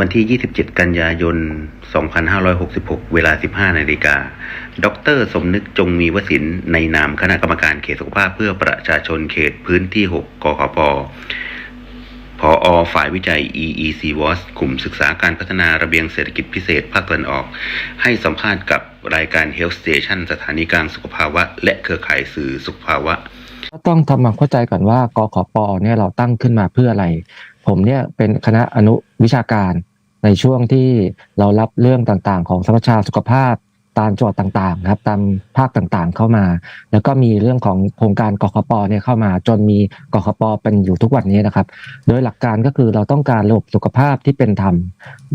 วันที่ 27 กันยายน 2566 เวลา 15 นาฬิกา ดร สมนึกจงมีวสิน ในนามคณะกรรมการเขตสุขภาพเพื่อประชาชนเขตพื้นที่ 6 กขป ผออฝ่ายวิจัย EEC WAS กลุ่มศึกษาการพัฒนาระเบียงเศรษฐกิจพิเศษภาคตะวันออก ให้สัมภาษณ์กับรายการ Health Station สถานีกลางสุขภาวะ และเครือข่ายสื่อสุขภาวะ ก็ต้องทำความเข้าใจก่อนว่ากขปเนี่ยเราตั้งขึ้นมาเพื่ออะไร ผมเนี่ยเป็นคณะอนุวิชาการในช่วงที่เรารับเรื่องต่างๆ ของสมัชชาสุขภาพ ตามจังหวัดต่างๆครับตามภาคต่างๆเข้ามา แล้วก็มีเรื่องของโครงการกขปเนี่ยเข้ามา จนมีกขปเป็นอยู่ทุกวันนี้นะครับ โดยหลักการก็คือเราต้องการระบบสุขภาพที่เป็นธรรม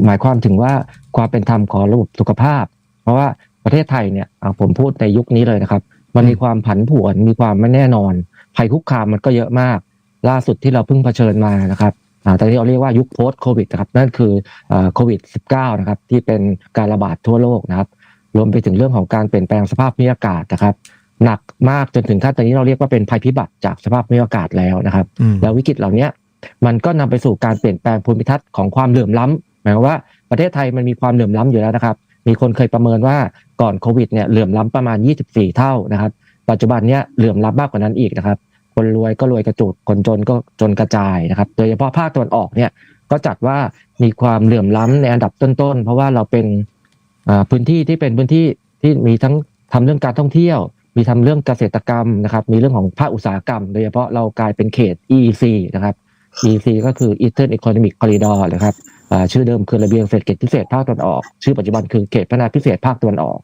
หมายความถึงว่าความเป็นธรรมของระบบสุขภาพ เพราะว่าประเทศไทยเนี่ยผมพูดในยุคนี้เลยนะครับ มันมีความผันผวนมีความไม่แน่นอน ภัยคุกคามมันก็เยอะมาก ล่าสุดที่เราเพิ่งเผชิญมานะครับตอนนี้เราเรียกว่ายุคโพสโควิดนะครับนั่นคือโควิด -19 นะครับที่เป็นการระบาดทั่วโลกนะครับ รวมไปถึงเรื่องของการเปลี่ยนแปลงสภาพภูมิอากาศนะครับ หนักมากจนถึงขั้นตอนนี้เราเรียกว่าเป็นภัยพิบัติจากสภาพภูมิอากาศแล้วนะครับอืมแล้ววิกฤตเหล่านี้มันก็นำไปสู่การเปลี่ยนแปลงภูมิทัศน์ของความเหลื่อมล้ำหมายความว่าประเทศไทยมันมีความเหลื่อมล้ำอยู่แล้วนะครับ มีคนเคยประเมินว่าก่อนโควิดเนี่ยเหลื่อมล้ำประมาณ 24 เท่านะครับ ปัจจุบันเนี่ยเหลื่อมล้ำมากกว่านั้นอีกนะครับ คนรวยก็รวยกระจุดคนจนก็จนกระจายนะครับ โดยเฉพาะภาคตะวันออกเนี่ยก็จัดว่ามีความเหลื่อมล้ำในอันดับต้นๆ เพราะว่าเราเป็นอ่า พื้นที่ที่เป็นพื้นที่ที่มีทั้งทำเรื่องการท่องเที่ยว มีทำเรื่องเกษตรกรรมนะครับ มีเรื่องของภาคอุตสาหกรรม โดยเฉพาะเรากลายเป็นเขต EEC นะครับ EEC ก็คือ Eastern Economic Corridor นะครับอ่าชื่อเดิมคือระเบียงเศรษฐกิจพิเศษภาคตะวันออก ชื่อปัจจุบันคือเขตพัฒนาพิเศษภาคตะวันออก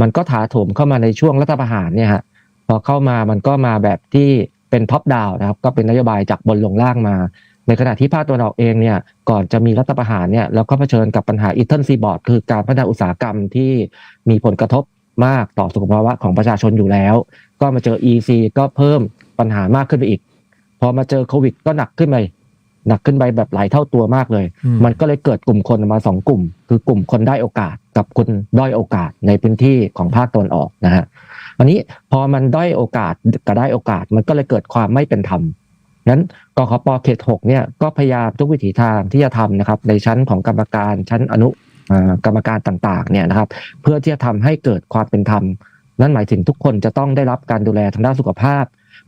มันก็ถาโถมเข้ามาในช่วงรัฐประหารเนี่ยฮะพอเข้ามามันก็มาแบบที่เป็นท็อปดาวนะครับ ก็เป็นนโยบายจากบนลงล่างมา ในขณะที่ภาคตะวันออกเองเนี่ยก่อนจะมีรัฐประหารเนี่ยเราก็เผชิญกับปัญหา Eastern Seaboard คือการพัฒนาอุตสาหกรรมที่มีผลกระทบมากต่อสุขภาวะของประชาชนอยู่แล้ว ก็มาเจอ EC ก็เพิ่มปัญหามากขึ้นไปอีก พอมาเจอโควิด ก็หนักขึ้นไปหนักขึ้นไปแบบหลายเท่าตัวมากเลยอืมมันก็เลยเกิดกลุ่มคนออกมาสองกลุ่ม คือกลุ่มคนได้โอกาสกับคนด้อยโอกาสในพื้นที่ของภาคตะวันออกนะฮะอันนี้พอมันด้อยโอกาสกับได้โอกาสมันก็เลยเกิดความไม่เป็นธรรม นั้นกขปเขตหกเนี่ยก็พยายามทุกวิถีทางที่จะทำนะครับในชั้นของกรรมการชั้นอนุกรรมการต่างๆเนี่ยนะครับ เพื่อที่จะทำให้เกิดความเป็นธรรม นั่นหมายถึงทุกคนจะต้องได้รับการดูแลทางด้านสุขภาพ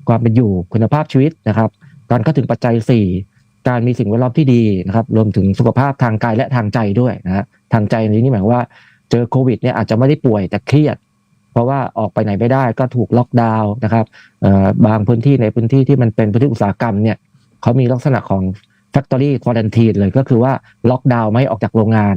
ความเป็นอยู่คุณภาพชีวิตนะครับ การเข้าถึงปัจจัย 4 การมีสิ่งแวดล้อมที่ดีนะครับ รวมถึงสุขภาพทางกายและทางใจด้วยนะฮะทางใจนนี้นี่หมายว่า เจอโควิดเนี่ยอาจจะไม่ได้ป่วยแต่เครียด เพราะว่าออกไปไหนไม่ได้ก็ถูกล็อกดาวน์นะครับบางพื้นที่ในพื้นที่ที่มันเป็นพื้นที่อุตสาหกรรมเนี่ยเขามีลักษณะของ factory quarantine เลยก็คือว่าล็อกดาวน์ไม่ให้ออกจากโรงงาน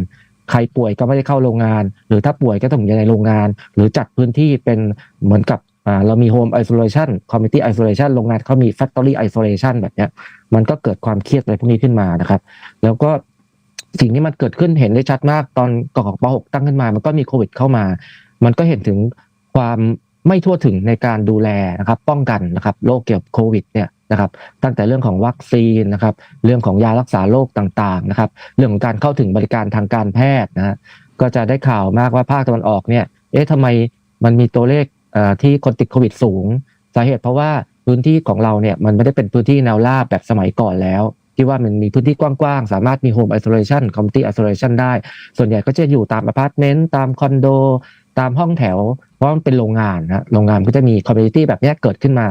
ใครป่วยก็ไม่ได้เข้าโรงงาน หรือถ้าป่วยก็ต้องอยู่ในโรงงาน หรือจัดพื้นที่เป็นเหมือนกับเรามี home isolation community isolation โรงงานเขามี factory isolation แบบเนี้ยมันก็เกิดความเครียดอะไรพวกนี้ขึ้นมานะครับ แล้วก็สิ่งที่มันเกิดขึ้นเห็นได้ชัดมากตอนกองป .6 ตั้งขึ้นมา มันก็มีโควิดเข้ามา มันก็เห็นถึงความไม่ทั่วถึงในการดูแลนะครับ ป้องกันนะครับโรคเกี่ยวกับโควิดเนี่ยนะครับ ตั้งแต่เรื่องของวัคซีนนะครับ เรื่องของยารักษาโรคต่างๆนะครับ เรื่องของการเข้าถึงบริการทางการแพทย์นะฮะก็จะได้ข่าวมากว่าภาคตะวันออกเนี่ย เอ๊ะทำไมมันมีตัวเลขที่คนติดโควิดสูง สาเหตุเพราะว่าพื้นที่ของเราเนี่ยมันไม่ได้เป็นพื้นที่แนวราบแบบสมัยก่อนแล้ว ที่ว่ามันมีพื้นที่กว้างๆ สามารถมี Home Isolation Community Isolation ได้ ส่วนใหญ่ก็จะอยู่ตามอพาร์ตเมนต์ตามคอนโด ตามห้องแถว เพราะมันเป็นโรงงานนะโรงงานก็จะมี community แบบนี้เกิดขึ้นมา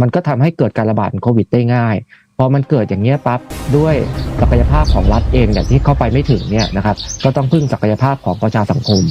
มันก็ทำให้เกิดการระบาดโควิดได้ง่ายพอมันเกิดอย่างเงี้ยปั๊บด้วยศักยภาพของรัฐเองเนี่ยที่เข้าไปไม่ถึงเนี่ยนะครับก็ต้องพึ่งศักยภาพของประชาสังคม